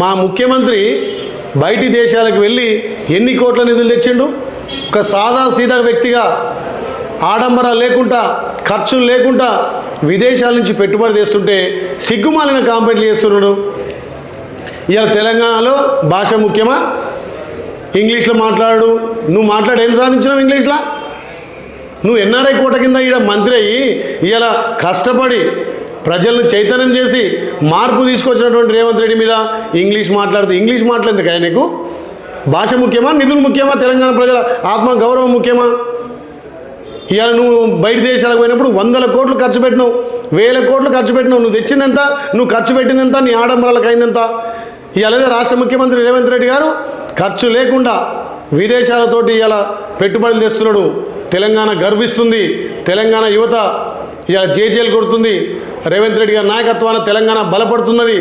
మా ముఖ్యమంత్రి బయటి దేశాలకు వెళ్ళి ఎన్ని కోట్ల నిధులు తెచ్చిండు? ఒక సాదా సీదా వ్యక్తిగా ఆడంబరాలు లేకుండా ఖర్చులు లేకుండా విదేశాల నుంచి పెట్టుబడి తెస్తుంటే సిగ్గుమాలిన కాంపెట్లు చేస్తున్నాడు. ఇవాళ తెలంగాణలో భాష ముఖ్యమా? ఇంగ్లీష్లో మాట్లాడు. నువ్వు మాట్లాడు ఏం సాధించినావు ఇంగ్లీష్లో? నువ్వు ఎన్ఆర్ఐ కోట కింద ఈడ మంత్రి అయ్యి ఇలా కష్టపడి ప్రజలను చైతన్యం చేసి మార్పు తీసుకొచ్చినటువంటి రేవంత్ రెడ్డి మీద ఇంగ్లీష్ మాట్లాడుతూ ఇంగ్లీష్ మాట్లాడేందుకు కానీ నీకు భాష ముఖ్యమా నిధులు ముఖ్యమా తెలంగాణ ప్రజల ఆత్మ గౌరవం ముఖ్యమా? ఇవాళ నువ్వు బయట దేశాలకు పోయినప్పుడు వందల కోట్లు ఖర్చు పెట్టినావు వేల కోట్లు ఖర్చు పెట్టినావు నువ్వు తెచ్చిందెంత నువ్వు ఖర్చు పెట్టిందెంత నీ ఆడంబరాలకు అయిందెంత? ఇవాళ రాష్ట్ర ముఖ్యమంత్రి రేవంత్ రెడ్డి గారు ఖర్చు లేకుండా విదేశాలతోటి ఇలా పెట్టుబడులు తెస్తున్నాడు. తెలంగాణ గర్విస్తుంది. తెలంగాణ యువత ఇలా జేజేలు కొడుతుంది. రేవంత్ రెడ్డి గారి నాయకత్వాన తెలంగాణ బలపడుతున్నది.